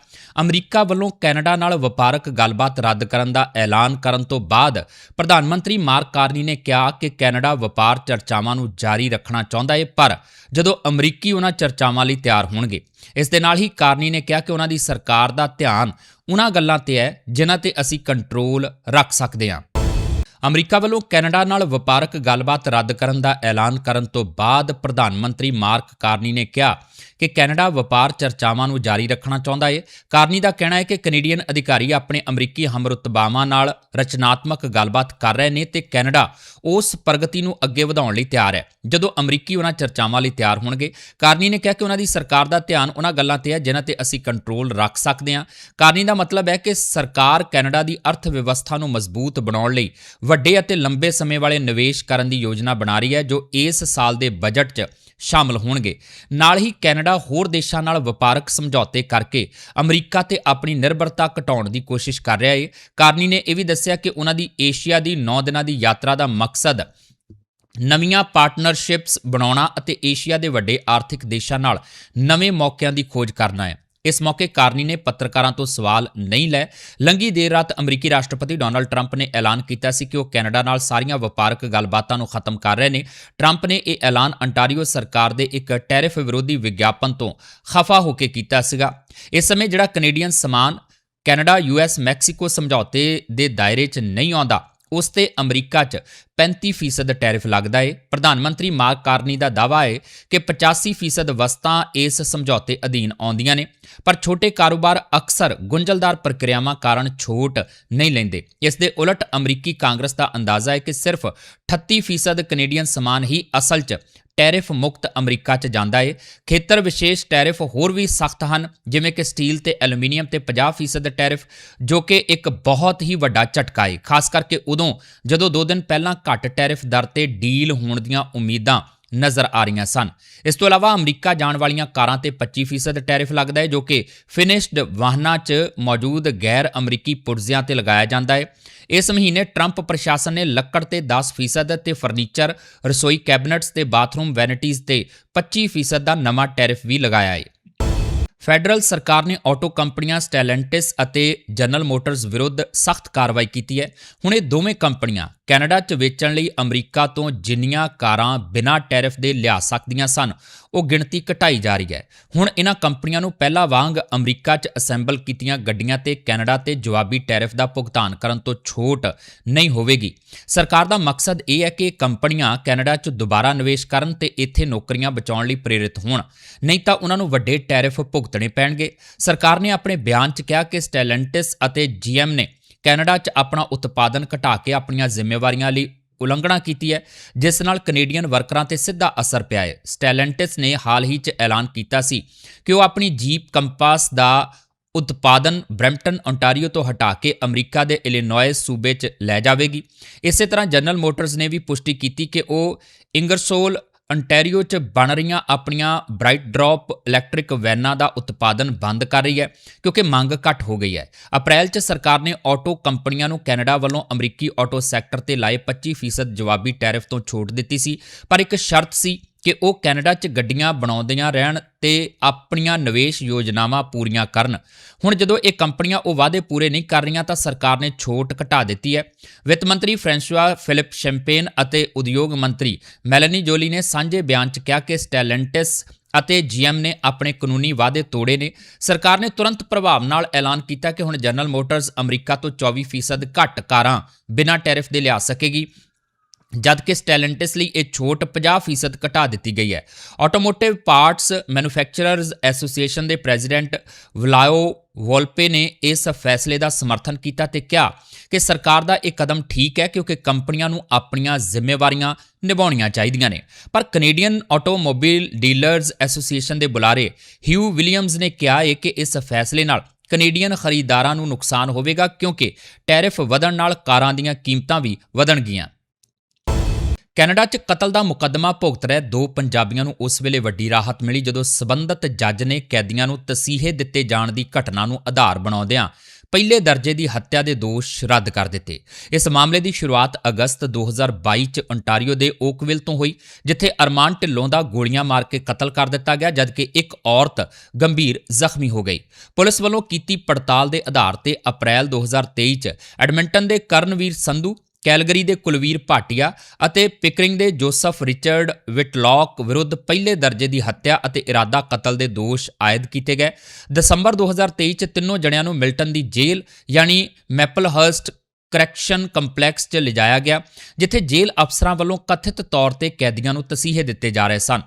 ਅਮਰੀਕਾ ਵੱਲੋਂ ਕੈਨੇਡਾ ਨਾਲ ਵਪਾਰਕ ਗੱਲਬਾਤ ਰੱਦ ਕਰਨ ਦਾ ਐਲਾਨ ਕਰਨ ਤੋਂ ਬਾਅਦ ਪ੍ਰਧਾਨ ਮੰਤਰੀ ਮਾਰਕ ਕਾਰਨੀ ਨੇ ਕਿਹਾ ਕਿ ਕੈਨੇਡਾ ਵਪਾਰ ਚਰਚਾਵਾਂ ਨੂੰ ਜਾਰੀ ਰੱਖਣਾ ਚਾਹੁੰਦਾ ਹੈ ਪਰ ਜਦੋਂ ਅਮਰੀਕੀ ਉਹਨਾਂ ਚਰਚਾਵਾਂ ਲਈ ਤਿਆਰ ਹੋਣਗੇ, ਇਸ ਦੇ ਨਾਲ ਹੀ ਕਾਰਨੀ ਨੇ ਕਿਹਾ ਕਿ ਉਹਨਾਂ ਦੀ ਸਰਕਾਰ ਦਾ ਧਿਆਨ ਉਹਨਾਂ ਗੱਲਾਂ ਤੇ ਹੈ ਜਿਨ੍ਹਾਂ ਤੇ ਅਸੀਂ ਕੰਟਰੋਲ ਰੱਖ ਸਕਦੇ ਹਾਂ। ਅਮਰੀਕਾ ਵੱਲੋਂ ਕੈਨੇਡਾ ਨਾਲ ਵਪਾਰਕ ਗੱਲਬਾਤ ਰੱਦ ਕਰਨ ਦਾ ਐਲਾਨ ਕਰਨ ਤੋਂ ਬਾਅਦ ਪ੍ਰਧਾਨ ਮੰਤਰੀ ਮਾਰਕ ਕਾਰਨੀ ਨੇ ਕਿਹਾ ਕਿ ਕੈਨੇਡਾ ਵਪਾਰ ਚਰਚਾਵਾਂ ਨੂੰ ਜਾਰੀ ਰੱਖਣਾ ਚਾਹੁੰਦਾ ਹੈ ਕਾਰਨੀ ਦਾ ਕਹਿਣਾ ਹੈ ਕਿ ਕੈਨੇਡੀਅਨ ਅਧਿਕਾਰੀ ਆਪਣੇ ਅਮਰੀਕੀ ਹਮਰੁਤਬਾਵਾਂ ਨਾਲ ਰਚਨਾਤਮਕ ਗੱਲਬਾਤ ਕਰ ਰਹੇ ਨੇ ਤੇ ਕੈਨੇਡਾ ਉਸ ਪ੍ਰਗਤੀ ਨੂੰ ਅੱਗੇ ਵਧਾਉਣ ਲਈ ਤਿਆਰ ਹੈ। ਜਦੋਂ ਅਮਰੀਕੀ ਉਹਨਾਂ ਚਰਚਾਵਾਂ ਲਈ ਤਿਆਰ ਹੋਣਗੇ, ਕਾਰਨੀ ਨੇ ਕਿਹਾ ਕਿ ਉਹਨਾਂ ਦੀ ਸਰਕਾਰ ਦਾ ਧਿਆਨ ਉਹਨਾਂ ਗੱਲਾਂ ਤੇ ਹੈ ਜਿਨ੍ਹਾਂ ਤੇ ਅਸੀਂ ਕੰਟਰੋਲ ਰੱਖ ਸਕਦੇ ਹਾਂ। ਕਾਰਨੀ ਦਾ ਮਤਲਬ ਹੈ ਕਿ ਸਰਕਾਰ ਕੈਨੇਡਾ ਦੀ ਅਰਥ ਵਿਵਸਥਾ ਨੂੰ ਮਜ਼ਬੂਤ ਬਣਾਉਣ ਲਈ ਵੱਡੇ ਅਤੇ ਲੰਬੇ ਸਮੇਂ ਵਾਲੇ ਨਿਵੇਸ਼ ਕਰਨ ਦੀ ਯੋਜਨਾ ਬਣਾ ਰਹੀ ਹੈ, ਜੋ ਇਸ ਸਾਲ ਦੇ ਬਜਟ 'ਚ ਸ਼ਾਮਲ ਹੋਣਗੇ। ਨਾਲ ਹੀ ਕੈਨੇਡਾ ਹੋਰ ਦੇਸ਼ਾਂ ਨਾਲ ਵਪਾਰਕ ਸਮਝੌਤੇ ਕਰਕੇ ਅਮਰੀਕਾ ਤੇ ਆਪਣੀ ਨਿਰਭਰਤਾ ਘਟਾਉਣ ਦੀ ਕੋਸ਼ਿਸ਼ ਕਰ ਰਿਹਾ ਹੈ ਕਾਰਨੀ ਨੇ ਇਹ ਵੀ ਦੱਸਿਆ ਕਿ ਉਹਨਾਂ ਦੀ ਏਸ਼ੀਆ ਦੀ 9 ਦਿਨਾਂ ਦੀ ਯਾਤਰਾ ਦਾ ਮਕਸਦ ਨਵੀਆਂ ਪਾਰਟਨਰਸ਼ਿਪਸ ਬਣਾਉਣਾ ਅਤੇ ਏਸ਼ੀਆ ਦੇ ਵੱਡੇ ਆਰਥਿਕ ਦੇਸ਼ਾਂ ਨਾਲ ਨਵੇਂ ਮੌਕਿਆਂ ਦੀ ਖੋਜ ਕਰਨਾ ਹੈ। ਇਸ ਮੌਕੇ ਕਾਰਨੀ ਨੇ ਪੱਤਰਕਾਰਾਂ ਤੋਂ ਸਵਾਲ ਨਹੀਂ ਲੈ ਲੰਗੀ ਦੇਰ ਰਾਤ ਅਮਰੀਕੀ ਰਾਸ਼ਟਰਪਤੀ ਡੋਨਲਡ ਟਰੰਪ ਨੇ ਐਲਾਨ ਕੀਤਾ ਸੀ ਕਿ ਉਹ ਕੈਨੇਡਾ ਨਾਲ ਸਾਰੀਆਂ ਵਪਾਰਕ ਗੱਲਬਾਤਾਂ ਨੂੰ ਖਤਮ ਕਰ ਰਹੇ ਨੇ। ਟਰੰਪ ਨੇ ਇਹ ਐਲਾਨ ਅੰਟਾਰੀਓ ਸਰਕਾਰ ਦੇ ਇੱਕ ਟੈਰਿਫ ਵਿਰੋਧੀ ਵਿਗਿਆਪਨ ਤੋਂ ਖਫਾ ਹੋ ਕੇ ਕੀਤਾ ਸੀਗਾ। ਇਸ ਸਮੇਂ ਜਿਹੜਾ ਕੈਨੇਡੀਅਨ ਸਮਾਨ ਕੈਨੇਡਾ ਯੂਐਸ ਮੈਕਸੀਕੋ ਸਮਝੌਤੇ ਦੇ ਦਾਇਰੇ 'ਚ ਨਹੀਂ ਆਉਂਦਾ ਉਸ ਤੇ ਅਮਰੀਕਾ 'ਚ 35% ਟੈਰਿਫ ਲੱਗਦਾ ਏ। ਪ੍ਰਧਾਨ ਮੰਤਰੀ ਮਾਰਕ ਕਾਰਨੀ ਦਾ ਦਾਅਵਾ ਹੈ ਕਿ 85% ਵਸਤਾਂ ਇਸ ਸਮਝੌਤੇ ਅਧੀਨ ਆਉਂਦੀਆਂ ਨੇ, ਪਰ ਛੋਟੇ ਕਾਰੋਬਾਰ ਅਕਸਰ ਗੁੰਝਲਦਾਰ ਪ੍ਰਕਿਰਿਆਵਾਂ ਕਾਰਨ ਛੋਟ ਨਹੀਂ ਲੈਂਦੇ। ਇਸ ਦੇ ਉਲਟ ਅਮਰੀਕੀ ਕਾਂਗਰਸ ਦਾ ਅੰਦਾਜ਼ਾ ਹੈ ਕਿ ਸਿਰਫ 38% ਕੈਨੇਡੀਅਨ ਸਮਾਨ ਹੀ ਅਸਲ 'ਚ ਟੈਰਿਫ ਮੁਕਤ ਅਮਰੀਕਾ 'ਚ ਜਾਂਦਾ ਏ। ਖੇਤਰ ਵਿਸ਼ੇਸ਼ ਟੈਰਿਫ ਹੋਰ ਵੀ ਸਖਤ ਹਨ, ਜਿਵੇਂ ਕਿ ਸਟੀਲ ਤੇ ਐਲੂਮੀਨੀਅਮ ਤੇ 50% ਟੈਰਿਫ, ਜੋ ਕਿ ਇੱਕ ਬਹੁਤ ਹੀ ਵੱਡਾ ਝਟਕਾ ਏ। ਖਾਸ ਕਰਕੇ ਉਦੋਂ, ਜਦੋਂ 2 ਦਿਨ ਪਹਿਲਾਂ ਘੱਟ ਟੈਰਿਫ ਦਰ ਤੇ ਡੀਲ ਹੋਣ ਦੀਆਂ ਉਮੀਦਾਂ ਨਜ਼ਰ ਆ ਰਹੀਆਂ ਸਨ। ਇਸ ਤੋਂ ਇਲਾਵਾ ਅਮਰੀਕਾ ਜਾਣ ਵਾਲੀਆਂ ਕਾਰਾਂ ਤੇ 25% ਟੈਰਿਫ ਲੱਗਦਾ ਹੈ, ਜੋ ਕਿ ਫਿਨਿਸ਼ਡ ਵਾਹਨਾਂ 'ਚ ਮੌਜੂਦ ਗੈਰ ਅਮਰੀਕੀ ਪੁਰਜ਼ਿਆਂ ਤੇ ਲਗਾਇਆ ਜਾਂਦਾ ਹੈ। ਇਸ ਮਹੀਨੇ ਟਰੰਪ ਪ੍ਰਸ਼ਾਸਨ ਨੇ ਲੱਕੜ ਤੇ 10% ਤੇ ਫਰਨੀਚਰ, ਰਸੋਈ ਕੈਬਨਟਸ ਤੇ ਬਾਥਰੂਮ ਵੈਨਿਟੀਜ਼ ਤੇ 25% ਦਾ ਨਵਾਂ ਟੈਰਿਫ ਵੀ ਲਗਾਇਆ ਹੈ। ਫੈਡਰਲ ਸਰਕਾਰ ਨੇ ਆਟੋ ਕੰਪਨੀਆਂ ਸਟੈਲੈਂਟਿਸ ਅਤੇ ਜਨਰਲ ਮੋਟਰਸ ਵਿਰੁੱਧ ਸਖਤ ਕਾਰਵਾਈ ਕੀਤੀ ਹੈ। ਹੁਣ ਇਹ ਦੋਵੇਂ ਕੰਪਨੀਆਂ ਕੈਨੇਡਾ 'ਚ ਵੇਚਣ ਲਈ ਅਮਰੀਕਾ ਤੋਂ ਜਿੰਨੀਆਂ ਕਾਰਾਂ ਬਿਨਾਂ ਟੈਰਿਫ ਦੇ ਲਿਆ ਸਕਦੀਆਂ ਸਨ, ਉਹ ਗਿਣਤੀ ਘਟਾਈ ਜਾ ਰਹੀ ਹੈ। ਹੁਣ ਇਹਨਾਂ ਕੰਪਨੀਆਂ ਨੂੰ ਪਹਿਲਾਂ ਵਾਂਗ ਅਮਰੀਕਾ 'ਚ ਅਸੈਂਬਲ ਕੀਤੀਆਂ ਗੱਡੀਆਂ ਤੇ ਕੈਨੇਡਾ ਤੇ ਜਵਾਬੀ ਟੈਰਿਫ ਦਾ ਭੁਗਤਾਨ ਕਰਨ ਤੋਂ ਛੋਟ ਨਹੀਂ ਹੋਵੇਗੀ। ਸਰਕਾਰ ਦਾ ਮਕਸਦ ਇਹ ਹੈ ਕਿ ਕੰਪਨੀਆਂ ਕੈਨੇਡਾ 'ਚ ਦੁਬਾਰਾ ਨਿਵੇਸ਼ ਕਰਨ ਤੇ ਇੱਥੇ ਨੌਕਰੀਆਂ ਬਚਾਉਣ ਲਈ ਪ੍ਰੇਰਿਤ ਹੋਣ। ਨਹੀਂ ਤਾਂ ਉਹਨਾਂ ਨੂੰ ਵੱਡੇ ਟੈਰਿਫ ਭੁਗਤਣੇ ਪੈਣਗੇ। ਸਰਕਾਰ ਨੇ ਆਪਣੇ ਬਿਆਨ 'ਚ ਕਿਹਾ ਕਿ ਸਟੈਲੈਂਟਿਸ ਅਤੇ ਜੀਐਮ ਨੇ ਕੈਨੇਡਾ 'ਚ ਆਪਣਾ ਉਤਪਾਦਨ ਘਟਾ ਕੇ ਆਪਣੀਆਂ ਜ਼ਿੰਮੇਵਾਰੀਆਂ ਲਈ ਉਲੰਘਣਾ ਕੀਤੀ ਹੈ, ਜਿਸ ਨਾਲ ਕੈਨੇਡੀਅਨ ਵਰਕਰਾਂ ਤੇ ਸਿੱਧਾ ਅਸਰ ਪਿਆ ਹੈ। ਸਟੈਲੈਂਟਿਸ ਨੇ ਹਾਲ ਹੀ 'ਚ ਐਲਾਨ ਕੀਤਾ ਸੀ ਕਿ ਉਹ ਆਪਣੀ ਜੀਪ ਕੰਪਾਸ ਦਾ ਉਤਪਾਦਨ ਬ੍ਰੈਂਪਟਨ ਓਨਟਾਰੀਓ ਤੋਂ ਹਟਾ ਕੇ ਅਮਰੀਕਾ ਦੇ ਇਲੀਨੋਇਸ ਸੂਬੇ 'ਚ ਲੈ ਜਾਵੇਗੀ। ਇਸੇ ਤਰ੍ਹਾਂ ਜਨਰਲ ਮੋਟਰਸ ਨੇ ਵੀ ਪੁਸ਼ਟੀ ਕੀਤੀ ਕਿ ਉਹ ਇੰਗਰਸੋਲ ontario 'ਚ ਬਣ ਰਹੀਆਂ ਆਪਣੀਆਂ ਬ੍ਰਾਈਟ ਡ੍ਰੌਪ ਇਲੈਕਟ੍ਰਿਕ ਵੈਨਾਂ ਦਾ ਉਤਪਾਦਨ ਬੰਦ ਕਰ ਰਹੀ ਹੈ, ਕਿਉਂਕਿ ਮੰਗ ਘੱਟ ਹੋ ਗਈ ਹੈ। ਅਪ੍ਰੈਲ 'ਚ ਸਰਕਾਰ ਨੇ ਆਟੋ ਕੰਪਨੀਆਂ ਨੂੰ ਕੈਨੇਡਾ ਵੱਲੋਂ ਅਮਰੀਕੀ ਆਟੋ ਸੈਕਟਰ ਤੇ ਲਾਏ 25% ਜਵਾਬੀ ਟੈਰਿਫ ਤੋਂ ਛੋਟ ਦਿੱਤੀ ਸੀ, ਪਰ ਇੱਕ ਸ਼ਰਤ ਸੀ ਕਿ ਉਹ ਕੈਨੇਡਾ 'ਚ ਗੱਡੀਆਂ ਬਣਾਉਂਦੀਆਂ ਰਹਿਣ ਤੇ ਆਪਣੀਆਂ ਨਿਵੇਸ਼ ਯੋਜਨਾਵਾਂ ਪੂਰੀਆਂ ਕਰਨ। ਹੁਣ ਜਦੋਂ ਇਹ ਕੰਪਨੀਆਂ ਉਹ ਵਾਅਦੇ ਪੂਰੇ ਨਹੀਂ ਕਰ ਰਹੀਆਂ ਤਾਂ ਸਰਕਾਰ ਨੇ ਛੋਟ ਘਟਾ ਦਿੱਤੀ ਹੈ। ਵਿੱਤ ਮੰਤਰੀ ਫ੍ਰੈਂਸਵਾ ਫਿਲਿਪ ਸ਼ੈਂਪੇਨ ਅਤੇ ਉਦਯੋਗ ਮੰਤਰੀ ਮੈਲਨੀ ਜੋਲੀ ਨੇ ਸਾਂਝੇ ਬਿਆਨ 'ਚ ਕਿਹਾ ਕਿ ਸਟੈਲੈਂਟਿਸ ਅਤੇ ਜੀਐਮ ਨੇ ਆਪਣੇ ਕਾਨੂੰਨੀ ਵਾਅਦੇ ਤੋੜੇ ਨੇ। ਸਰਕਾਰ ਨੇ ਤੁਰੰਤ ਪ੍ਰਭਾਵ ਨਾਲ ਐਲਾਨ ਕੀਤਾ ਕਿ ਹੁਣ ਜਨਰਲ ਮੋਟਰਸ ਅਮਰੀਕਾ ਤੋਂ 24% ਘੱਟ ਕਾਰਾਂ ਬਿਨਾਂ ਟੈਰਿਫ ਦੇ ਲਿਆ ਸਕੇਗੀ। ਜਦਕਿ ਸਟੈਲੈਂਟਿਸ ਲਈ ਇਹ ਛੋਟ 50% ਘਟਾ ਦਿੱਤੀ ਗਈ ਹੈ। ਆਟੋਮੋਟਿਵ ਪਾਰਟਸ ਮੈਨੂਫੈਕਚਰਰਸ ਐਸੋਸੀਏਸ਼ਨ ਦੇ ਪ੍ਰੈਜ਼ੀਡੈਂਟ ਵਲਾਇਓ ਵੋਲਪੇ ਨੇ ਇਸ ਫੈਸਲੇ ਦਾ ਸਮਰਥਨ ਕੀਤਾ ਤੇ ਕਿਹਾ ਕਿ ਸਰਕਾਰ ਦਾ ਇਹ ਕਦਮ ਠੀਕ ਹੈ ਕਿਉਂਕਿ ਕੰਪਨੀਆਂ ਨੂੰ ਆਪਣੀਆਂ ਜ਼ਿੰਮੇਵਾਰੀਆਂ ਨਿਭਾਉਣੀਆਂ ਚਾਹੀਦੀਆਂ ਨੇ। ਪਰ ਕੈਨੇਡੀਅਨ ਆਟੋਮੋਬਾਈਲ ਡੀਲਰਜ਼ ਐਸੋਸੀਏਸ਼ਨ ਦੇ ਬੁਲਾਰੇ ਹਿਊ ਵਿਲੀਅਮਸ ਨੇ ਕਿਹਾ ਹੈ ਕਿ ਇਸ ਫੈਸਲੇ ਨਾਲ ਕੈਨੇਡੀਅਨ ਖਰੀਦਦਾਰਾਂ ਨੂੰ ਨੁਕਸਾਨ ਹੋਵੇਗਾ ਕਿਉਂਕਿ ਟੈਰਿਫ ਵਧਣ ਨਾਲ ਕਾਰਾਂ ਦੀਆਂ ਕੀਮਤਾਂ ਵੀ ਵਧਣਗੀਆਂ। ਕੈਨੇਡਾ 'ਚ ਕਤਲ ਦਾ ਮੁਕੱਦਮਾ ਭੁਗਤ ਰਹੇ ਦੋ ਪੰਜਾਬੀਆਂ ਨੂੰ ਉਸ ਵੇਲੇ ਵੱਡੀ ਰਾਹਤ ਮਿਲੀ, ਜਦੋਂ ਸਬੰਧਤ ਜੱਜ ਨੇ ਕੈਦੀਆਂ ਨੂੰ ਤਸੀਹੇ ਦਿੱਤੇ ਜਾਣ ਦੀ ਘਟਨਾ ਨੂੰ ਆਧਾਰ ਬਣਾਉਂਦਿਆਂ ਪਹਿਲੇ ਦਰਜੇ ਦੀ ਹੱਤਿਆ ਦੇ ਦੋਸ਼ ਰੱਦ ਕਰ ਦਿੱਤੇ। ਇਸ ਮਾਮਲੇ ਦੀ ਸ਼ੁਰੂਆਤ ਅਗਸਤ 2022 ਚ ਓਨਟਾਰੀਓ ਦੇ ਓਕਵਿਲ ਤੋਂ ਹੋਈ, ਜਿੱਥੇ ਅਰਮਾਨ ਢਿੱਲੋਂ ਦਾ ਗੋਲੀਆਂ ਮਾਰ ਕੇ ਕਤਲ ਕਰ ਦਿੱਤਾ ਗਿਆ, ਜਦਕਿ ਇੱਕ ਔਰਤ ਗੰਭੀਰ ਜ਼ਖਮੀ ਹੋ ਗਈ। ਪੁਲਿਸ ਵੱਲੋਂ ਕੀਤੀ ਪੜਤਾਲ ਦੇ ਆਧਾਰ ਤੇ ਅਪ੍ਰੈਲ 2023 ਚ ਐਡਮਿੰਟਨ ਦੇ ਕਰਨਵੀਰ ਸੰਧੂ ਕੈਲਗਰੀ ਦੇ ਕੁਲਵੀਰ ਭਾਟੀਆ ਅਤੇ ਪਿਕਰਿੰਗ ਦੇ ਜੋਸਫ ਰਿਚਰਡ ਵਿਟਲੌਕ ਵਿਰੁੱਧ ਪਹਿਲੇ ਦਰਜੇ ਦੀ ਹੱਤਿਆ ਅਤੇ ਇਰਾਦਾ ਕਤਲ ਦੇ ਦੋਸ਼ ਆਇਦ ਕੀਤੇ ਗਏ। ਦਸੰਬਰ 2023 ਚ ਤਿੰਨੋਂ ਜਣਿਆਂ ਨੂੰ ਮਿਲਟਨ ਦੀ ਜੇਲ੍ਹ ਯਾਨੀ ਮੈਪਲਹਰਸਟ ਕਰੈਕਸ਼ਨ ਕੰਪਲੈਕਸ 'ਚ ਲਿਜਾਇਆ ਗਿਆ, ਜਿੱਥੇ ਜੇਲ੍ਹ ਅਫਸਰਾਂ ਵੱਲੋਂ ਕਥਿਤ ਤੌਰ ਤੇ ਕੈਦੀਆਂ ਨੂੰ ਤਸੀਹੇ ਦਿੱਤੇ ਜਾ ਰਹੇ ਸਨ।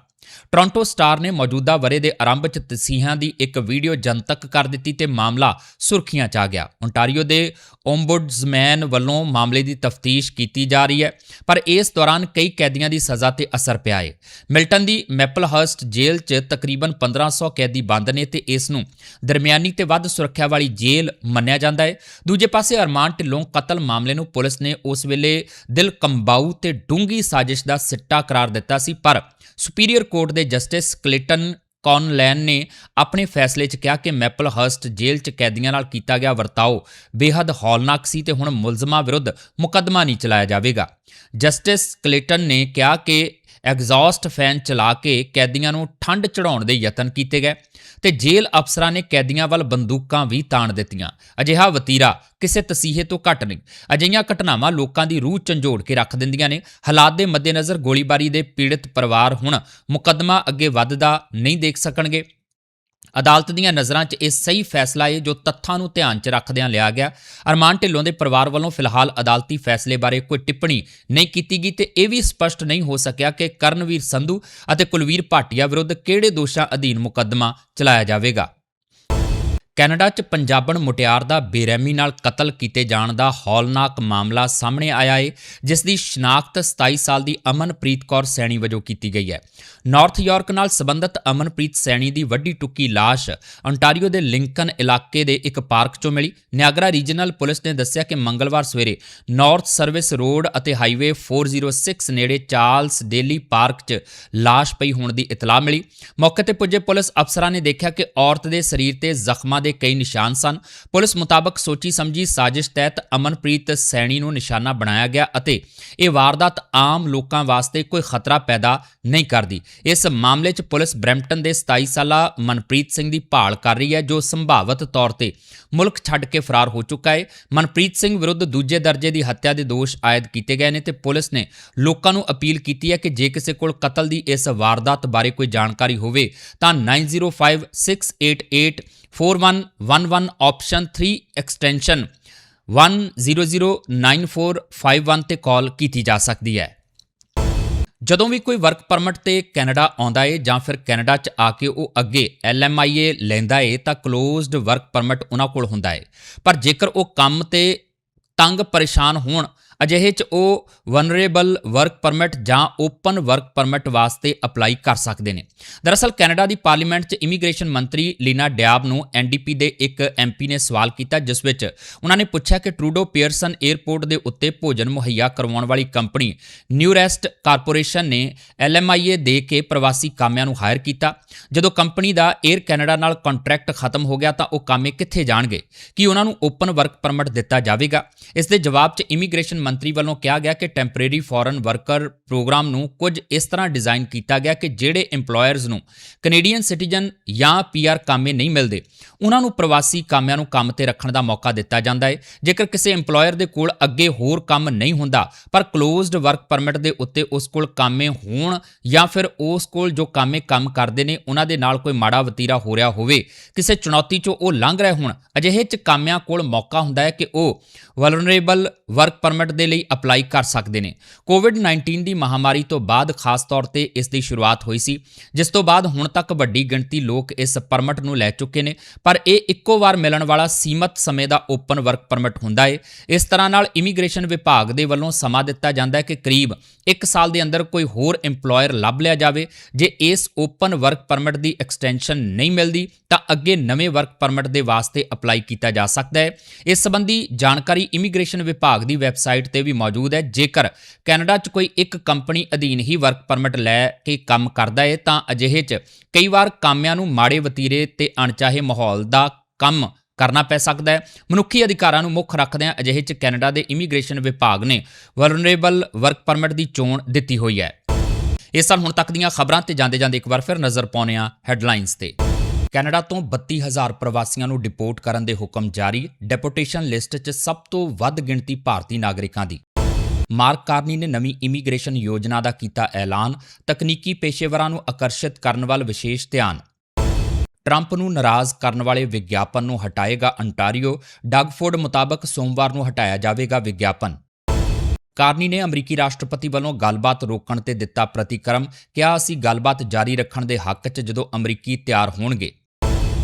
ਟੋਰਾਂਟੋ ਸਟਾਰ ਨੇ ਮੌਜੂਦਾ ਵਰੇ ਦੇ ਆਰੰਭ 'ਚ ਤਸੀਹਾਂ ਦੀ ਇੱਕ ਵੀਡੀਓ ਜਨਤਕ ਕਰ ਦਿੱਤੀ ਤੇ ਮਾਮਲਾ ਸੁਰਖੀਆਂ 'ਚ ਆ ਗਿਆ। ਓਨਟਾਰੀਓ ਦੇ ਓਮਬੁਡਸਮੈਨ ਵੱਲੋਂ ਮਾਮਲੇ ਦੀ ਤਫਤੀਸ਼ ਕੀਤੀ ਜਾ ਰਹੀ ਹੈ, ਪਰ ਇਸ ਦੌਰਾਨ ਕਈ ਕੈਦੀਆਂ ਦੀ ਸਜ਼ਾ ਤੇ ਅਸਰ ਪਿਆ ਹੈ ਮਿਲਟਨ ਦੀ ਮੈਪਲਹਰਸਟ ਜੇਲ੍ਹ 'ਚ ਤਕਰੀਬਨ 1500 ਕੈਦੀ ਬੰਦ ਨੇ ਤੇ ਇਸ ਨੂੰ ਦਰਮਿਆਨੀ ਤੇ ਵੱਧ ਸੁਰੱਖਿਆ ਵਾਲੀ ਜੇਲ੍ਹ ਮੰਨਿਆ ਜਾਂਦਾ ਹੈ ਦੂਜੇ ਪਾਸੇ ਅਰਮਾਨ ਢਿੱਲੋਂ ਕਤਲ ਮਾਮਲੇ ਨੂੰ ਪੁਲਿਸ ਨੇ ਉਸ ਵੇਲੇ ਦਿਲ ਕੰਬਾਊ ਤੇ ਡੂੰਗੀ ਸਾਜ਼ਿਸ਼ ਦਾ ਸਿੱਟਾ ਕਰਾਰ ਦਿੱਤਾ ਸੀ, ਪਰ ਸੁਪੀਰੀਅਰ ਕੋਰਟ ਕੋਰਟ ਦੇ ਜਸਟਿਸ ਕਲੇਟਨ ਕੌਨਲੈਨ ਨੇ ਆਪਣੇ ਫੈਸਲੇ 'ਚ ਕਿਹਾ ਕਿ ਮੈਪਲ ਹਰਸਟ ਜੇਲ੍ਹ 'ਚ ਕੈਦੀਆਂ ਨਾਲ ਕੀਤਾ ਗਿਆ ਵਰਤਾਓ ਬੇहद ਹੌਲਨਾਕ ਸੀ ਤੇ ਹੁਣ ਮੁਲਜ਼ਮਾਂ ਵਿਰੁੱਧ ਮੁਕੱਦਮਾ ਨਹੀਂ ਚਲਾਇਆ ਜਾਵੇਗਾ। ਜਸਟਿਸ ਕਲੇਟਨ ਨੇ ਕਿਹਾ ਕਿ ਐਗਜ਼ੌਸਟ ਫੈਨ ਚਲਾ ਕੇ ਕੈਦੀਆਂ ਨੂੰ ਠੰਡ ਚੜਾਉਣ ਦੇ ਯਤਨ ਕੀਤੇ ਗਏ ਤੇ ਜੇਲ੍ਹ ਅਫਸਰਾਂ ਨੇ ਕੈਦੀਆਂ ਵੱਲ ਬੰਦੂਕਾਂ ਵੀ ਤਾਣ ਦਿੱਤੀਆਂ। ਅਜਿਹਾ ਵਤੀਰਾ ਕਿਸੇ ਤਸੀਹੇ ਤੋਂ ਘੱਟ ਨਹੀਂ। ਅਜਿਹੀਆਂ ਘਟਨਾਵਾਂ ਲੋਕਾਂ ਦੀ ਰੂਹ ਝੰਜੋੜ ਕੇ ਰੱਖ ਦਿੰਦੀਆਂ ਨੇ। ਹਾਲਾਤ ਦੇ ਮੱਦੇਨਜ਼ਰ ਗੋਲੀਬਾਰੀ ਦੇ ਪੀੜਤ ਪਰਿਵਾਰ ਹੁਣ ਮੁਕੱਦਮਾ ਅੱਗੇ ਵੱਧਦਾ ਨਹੀਂ ਦੇਖ ਸਕਣਗੇ। ਅਦਾਲਤ ਦੀਆਂ ਨਜ਼ਰਾਂ 'ਚ ਇਹ ਸਹੀ ਫੈਸਲਾ ਹੈ ਜੋ ਤੱਥਾਂ ਨੂੰ ਧਿਆਨ 'ਚ ਰੱਖਦਿਆਂ ਲਿਆ ਗਿਆ। ਅਰਮਾਨ ਢਿੱਲੋਂ ਦੇ ਪਰਿਵਾਰ ਵੱਲੋਂ ਫਿਲਹਾਲ ਅਦਾਲਤੀ ਫੈਸਲੇ ਬਾਰੇ ਕੋਈ ਟਿੱਪਣੀ ਨਹੀਂ ਕੀਤੀ ਗਈ ਤੇ ਇਹ ਵੀ ਸਪਸ਼ਟ ਨਹੀਂ ਹੋ ਸਕਿਆ ਕਿ ਕਰਨਵੀਰ ਸੰਧੂ ਅਤੇ ਕੁਲਵੀਰ ਭਾਟੀਆ ਵਿਰੁੱਧ ਕਿਹੜੇ ਦੋਸ਼ਾਂ ਅਧੀਨ ਮੁਕੱਦਮਾ ਚਲਾਇਆ ਜਾਵੇਗਾ। ਕੈਨੇਡਾ 'ਚ ਪੰਜਾਬਣ ਮੁਟਿਆਰ ਦਾ ਬੇਰਹਿਮੀ ਨਾਲ ਕਤਲ ਕੀਤੇ ਜਾਣ ਦਾ ਹੌਲਨਾਕ ਮਾਮਲਾ ਸਾਹਮਣੇ ਆਇਆ ਏ, ਜਿਸ ਦੀ ਸ਼ਨਾਖਤ 27 ਸਾਲ ਦੀ ਅਮਨਪ੍ਰੀਤ ਕੌਰ ਸੈਣੀ ਵਜੋਂ ਕੀਤੀ ਗਈ ਹੈ। ਨਾਰਥ ਯਾਰਕ ਨਾਲ ਸੰਬੰਧਿਤ ਅਮਨਪ੍ਰੀਤ ਸੈਣੀ ਦੀ ਵੱਡੀ ਟੁੱਕੀ ਲਾਸ਼ ontario ਦੇ ਲਿੰਕਨ ਇਲਾਕੇ ਦੇ ਇੱਕ ਪਾਰਕ 'ਚੋਂ ਮਿਲੀ। ਨਿਆਗਰਾ ਰੀਜਨਲ ਪੁਲਿਸ ਨੇ ਦੱਸਿਆ ਕਿ ਮੰਗਲਵਾਰ ਸਵੇਰੇ ਨਾਰਥ ਸਰਵਿਸ ਰੋਡ ਅਤੇ ਹਾਈਵੇ 406 ਨੇੜੇ ਚਾਰਲਸ ਡੇਲੀ ਪਾਰਕ 'ਚ ਲਾਸ਼ ਪਈ ਹੋਣ ਦੀ ਇਤਲਾਹ ਮਿਲੀ। ਮੌਕੇ ਤੇ ਪੁੱਜੇ ਪੁਲਿਸ ਅਫਸਰਾਂ ਨੇ ਦੇਖਿਆ ਕਿ ਔਰਤ ਦੇ ਸਰੀਰ ਤੇ ਜ਼ਖਮਾਂ ਦੇ ਕਈ ਨਿਸ਼ਾਨ ਸਨ। ਪੁਲਿਸ ਮੁਤਾਬਕ ਸੋਚੀ ਸਮਝੀ ਸਾਜ਼ਿਸ਼ ਤਹਿਤ ਅਮਨਪ੍ਰੀਤ ਸੈਣੀ ਨੂੰ ਨਿਸ਼ਾਨਾ ਬਣਾਇਆ ਗਿਆ ਅਤੇ ਇਹ ਵਾਰਦਾਤ ਆਮ ਲੋਕਾਂ ਵਾਸਤੇ ਕੋਈ ਖਤਰਾ ਪੈਦਾ ਨਹੀਂ ਕਰਦੀ। ਇਸ ਮਾਮਲੇ 'ਚ ਪੁਲਿਸ ਬ੍ਰੈਂਪਟਨ ਦੇ 27 ਸਾਲਾ ਮਨਪ੍ਰੀਤ ਸਿੰਘ ਦੀ ਭਾਲ ਕਰ ਰਹੀ ਹੈ, ਜੋ ਸੰਭਾਵਤ ਤੌਰ ਤੇ ਮੁਲਕ ਛੱਡ ਕੇ ਫਰਾਰ ਹੋ ਚੁੱਕਾ ਹੈ। ਮਨਪ੍ਰੀਤ ਸਿੰਘ ਵਿਰੁੱਧ ਦੂਜੇ ਦਰਜੇ ਦੀ ਹੱਤਿਆ ਦੇ ਦੋਸ਼ ਆਇਦ ਕੀਤੇ ਗਏ ਨੇ ਤੇ ਪੁਲਿਸ ਨੇ ਲੋਕਾਂ ਨੂੰ ਅਪੀਲ ਕੀਤੀ ਹੈ ਕਿ ਜੇ ਕਿਸੇ ਕੋਲ ਕਤਲ ਦੀ ਇਸ ਵਾਰਦਾਤ ਬਾਰੇ ਕੋਈ ਜਾਣਕਾਰੀ ਹੋਵੇ, ਤਾਂ 905688 4111 ਆਪਸ਼ਨ 3 ਐਕਸਟੈਂਸ਼ਨ 100941 ਤੇ ਕਾਲ ਕੀਤੀ ਜਾ ਸਕਦੀ ਹੈ। ਜਦੋਂ ਵੀ ਕੋਈ ਵਰਕ ਪਰਮਿਟ ਤੇ ਕੈਨੇਡਾ ਆਉਂਦਾ ਏ ਜਾਂ ਫਿਰ ਕੈਨੇਡਾ 'ਚ ਆ ਕੇ ਉਹ ਅੱਗੇ LMIA ਲੈਂਦਾ ਏ ਤਾਂ ਕਲੋਜ਼ਡ ਵਰਕ ਪਰਮਿਟ ਉਹਨਾਂ ਕੋਲ ਹੁੰਦਾ ਏ। ਪਰ ਜੇਕਰ ਉਹ ਕੰਮ ਤੇ ਤੰਗ ਪਰੇਸ਼ਾਨ ਹੋਣ ਅਜਿਹੇ 'ਚ ਉਹ ਵਨਰੇਬਲ ਵਰਕ ਪਰਮਿਟ ਜਾਂ ਓਪਨ ਵਰਕ ਪਰਮਿਟ ਵਾਸਤੇ ਅਪਲਾਈ ਕਰ ਸਕਦੇ ਨੇ। ਦਰਅਸਲ ਕੈਨੇਡਾ ਦੀ ਪਾਰਲੀਮੈਂਟ 'ਚ ਇਮੀਗ੍ਰੇਸ਼ਨ ਮੰਤਰੀ ਲੀਨਾ ਡਿਆਬ ਨੂੰ ਐਨਡੀਪੀ ਦੇ ਇੱਕ ਐਮਪੀ ਨੇ ਸਵਾਲ ਕੀਤਾ, ਜਿਸ ਵਿੱਚ ਉਹਨਾਂ ਨੇ ਪੁੱਛਿਆ ਕਿ ਟਰੂਡੋ ਪੀਅਰਸਨ 에ਅਰਪੋਰਟ ਦੇ ਉੱਤੇ ਭੋਜਨ ਮੁਹੱਈਆ ਕਰਵਾਉਣ ਵਾਲੀ ਕੰਪਨੀ ਨਿਊਰੈਸਟ ਕਾਰਪੋਰੇਸ਼ਨ ਨੇ ਐਲਐਮਆਈਏ ਦੇ ਕੇ ਪ੍ਰਵਾਸੀ ਕਾਮਿਆਂ ਨੂੰ ਹਾਇਰ ਕੀਤਾ। ਜਦੋਂ ਕੰਪਨੀ ਦਾ 에ਅਰ ਕੈਨੇਡਾ ਨਾਲ ਕੰਟਰੈਕਟ ਖਤਮ ਹੋ ਗਿਆ ਤਾਂ ਉਹ ਕਾਮੇ ਕਿੱਥੇ ਜਾਣਗੇ? ਕੀ ਉਹਨਾਂ ਨੂੰ ਓਪਨ ਵਰਕ ਪਰਮਿਟ ਦਿੱਤਾ ਜਾਵੇਗਾ? ਇਸ ਦੇ ਜਵਾਬ 'ਚ ਇਮੀਗ੍ਰੇਸ਼ਨ ਮੰਤਰੀ ਵੱਲੋਂ ਕਿਹਾ ਗਿਆ ਕਿ ਟੈਂਪਰੇਰੀ ਫੋਰਨ ਵਰਕਰ ਪ੍ਰੋਗਰਾਮ ਨੂੰ ਕੁਝ ਇਸ ਤਰ੍ਹਾਂ ਡਿਜ਼ਾਈਨ ਕੀਤਾ ਗਿਆ ਕਿ ਜਿਹੜੇ EMPLOYERS ਨੂੰ ਕੈਨੇਡੀਅਨ ਸਿਟੀਜ਼ਨ ਜਾਂ ਪੀਆਰ ਕਾਮੇ ਨਹੀਂ ਮਿਲਦੇ, ਉਹਨਾਂ ਨੂੰ ਪ੍ਰਵਾਸੀ ਕਾਮਿਆਂ ਨੂੰ ਕੰਮ ਤੇ ਰੱਖਣ ਦਾ ਮੌਕਾ ਦਿੱਤਾ ਜਾਂਦਾ ਹੈ। ਜੇਕਰ ਕਿਸੇ EMPLOYER ਦੇ ਕੋਲ ਅੱਗੇ ਹੋਰ ਕੰਮ ਨਹੀਂ ਹੁੰਦਾ, ਪਰ ਕਲੋਜ਼ਡ ਵਰਕ ਪਰਮਿਟ ਦੇ ਉੱਤੇ ਉਸ ਕੋਲ ਕਾਮੇ ਹੋਣ ਜਾਂ ਫਿਰ ਉਸ ਕੋਲ ਜੋ ਕਾਮੇ ਕੰਮ ਕਰਦੇ ਨੇ, ਉਹਨਾਂ ਦੇ ਨਾਲ ਕੋਈ ਮਾੜਾ ਵਤੀਰਾ ਹੋ ਰਿਹਾ ਹੋਵੇ, ਕਿਸੇ ਚੁਣੌਤੀ 'ਚੋਂ ਉਹ ਲੰਘ ਰਹੇ ਹੋਣ, ਅਜਿਹੇ 'ਚ ਕਾਮਿਆਂ ਕੋਲ ਮੌਕਾ ਹੁੰਦਾ ਹੈ ਕਿ ਉਹ ਵਲਨਰੇਬਲ ਵਰਕ ਪਰਮਿਟ ਦੇ ਲਈ ਅਪਲਾਈ ਕਰ ਸਕਦੇ ਨੇ। ਕੋਵਿਡ-19 ਦੀ ਮਹਾਮਾਰੀ ਤੋਂ ਬਾਅਦ ਖਾਸ ਤੌਰ ਤੇ ਇਸ ਦੀ ਸ਼ੁਰੂਆਤ ਹੋਈ ਸੀ, ਜਿਸ ਤੋਂ ਬਾਅਦ ਹੁਣ ਤੱਕ ਵੱਡੀ ਗਿਣਤੀ ਲੋਕ ਇਸ ਪਰਮਿਟ ਨੂੰ ਲੈ ਚੁੱਕੇ ਨੇ, ਪਰ ਇਹ ਇੱਕੋ ਵਾਰ ਮਿਲਣ ਵਾਲਾ ਸੀਮਤ ਸਮੇਂ ਦਾ ਓਪਨ ਵਰਕ ਪਰਮਿਟ ਹੁੰਦਾ ਹੈ ਇਸ ਤਰ੍ਹਾਂ ਨਾਲ ਇਮੀਗ੍ਰੇਸ਼ਨ ਵਿਭਾਗ ਦੇ ਵੱਲੋਂ ਸਮਾਂ ਦਿੱਤਾ ਜਾਂਦਾ ਹੈ ਕਿ ਕਰੀਬ 1 ਸਾਲ ਦੇ ਅੰਦਰ ਕੋਈ ਹੋਰ EMPLOYER ਲੱਭ ਲਿਆ ਜਾਵੇ। ਜੇ ਇਸ ਓਪਨ ਵਰਕ ਪਰਮਿਟ ਦੀ ਐਕਸਟੈਂਸ਼ਨ ਨਹੀਂ ਮਿਲਦੀ, ਤਾਂ ਅੱਗੇ ਨਵੇਂ ਵਰਕ ਪਰਮਿਟ ਦੇ ਵਾਸਤੇ ਅਪਲਾਈ ਕੀਤਾ ਜਾ ਸਕਦਾ ਹੈ। ਇਸ ਸੰਬੰਧੀ ਜਾਣਕਾਰੀ ਇਮੀਗ੍ਰੇਸ਼ਨ ਵਿਭਾਗ ਦੀ ਵੈਬਸਾਈਟ ਤੇ ਵੀ ਮੌਜੂਦ ਹੈ। ਜੇਕਰ ਕੈਨੇਡਾ 'ਚ ਕੋਈ ਇੱਕ ਕੰਪਨੀ ਅਧੀਨ ਹੀ ਵਰਕ ਪਰਮਿਟ ਲੈ ਕੇ ਕੰਮ ਕਰਦਾ ਹੈ ਤਾਂ ਅਜਿਹੇ 'ਚ ਕਈ ਵਾਰ ਕਾਮਿਆਂ ਨੂੰ ਮਾੜੇ ਵਤੀਰੇ ਤੇ ਅਣਚਾਹੇ ਮਾਹੌਲ ਦਾ ਕੰਮ ਕਰਨਾ ਪੈ ਸਕਦਾ ਹੈ। ਮਨੁੱਖੀ ਅਧਿਕਾਰਾਂ ਨੂੰ ਮੁੱਖ ਰੱਖਦਿਆਂ ਅਜਿਹੇ 'ਚ ਕੈਨੇਡਾ ਦੇ ਇਮੀਗ੍ਰੇਸ਼ਨ ਵਿਭਾਗ ਨੇ ਵਲਨਰੇਬਲ ਵਰਕ ਪਰਮਿਟ ਦੀ ਚੋਣ ਦਿੱਤੀ ਹੋਈ ਹੈ। ਇਸ ਸਾਲ ਹੁਣ ਤੱਕ ਦੀਆਂ ਖਬਰਾਂ ਤੇ ਜਾਂਦੇ ਜਾਂਦੇ ਇੱਕ ਵਾਰ ਫਿਰ ਨਜ਼ਰ ਪਾਉਂਦੇ ਹਾਂ ਹੈਡਲਾਈਨਸ ਤੇ। ਕੈਨੇਡਾ ਤੋਂ 32000 ਪ੍ਰਵਾਸੀਆਂ ਨੂੰ ਡਿਪੋਰਟ ਕਰਨ ਦੇ ਹੁਕਮ ਜਾਰੀ ਡਿਪੋਰਟੇਸ਼ਨ ਲਿਸਟ 'ਚ ਸਭ ਤੋਂ ਵੱਧ ਗਿਣਤੀ ਭਾਰਤੀ ਨਾਗਰਿਕਾਂ ਦੀ। ਮਾਰਕ ਕਾਰਨੀ ਨੇ ਨਵੀਂ ਇਮੀਗ੍ਰੇਸ਼ਨ ਯੋਜਨਾ ਦਾ ਕੀਤਾ ਐਲਾਨ, ਤਕਨੀਕੀ ਪੇਸ਼ੇਵਰਾਂ ਨੂੰ ਆਕਰਸ਼ਿਤ ਕਰਨ ਵੱਲ ਵਿਸ਼ੇਸ਼ ਧਿਆਨ। ਟਰੰਪ ਨੂੰ ਨਾਰਾਜ਼ ਕਰਨ ਵਾਲੇ ਵਿਗਿਆਪਨ ਨੂੰ ਹਟਾਏਗਾ ਅੰਟਾਰੀਓ ਡਗਫੋਰਡ ਮੁਤਾਬਕ ਸੋਮਵਾਰ ਨੂੰ ਹਟਾਇਆ ਜਾਵੇਗਾ ਵਿਗਿਆਪਨ। ਕਾਰਨੀ ਨੇ ਅਮਰੀਕੀ ਰਾਸ਼ਟਰਪਤੀ ਵੱਲੋਂ ਗੱਲਬਾਤ ਰੋਕਣ ਤੇ ਦਿੱਤਾ ਪ੍ਰਤੀਕਰਮ, ਕਿਹਾ, ਅਸੀਂ ਗੱਲਬਾਤ ਜਾਰੀ ਰੱਖਣ ਦੇ ਹੱਕ 'ਚ ਜਦੋਂ ਅਮਰੀਕੀ ਤਿਆਰ ਹੋਣਗੇ।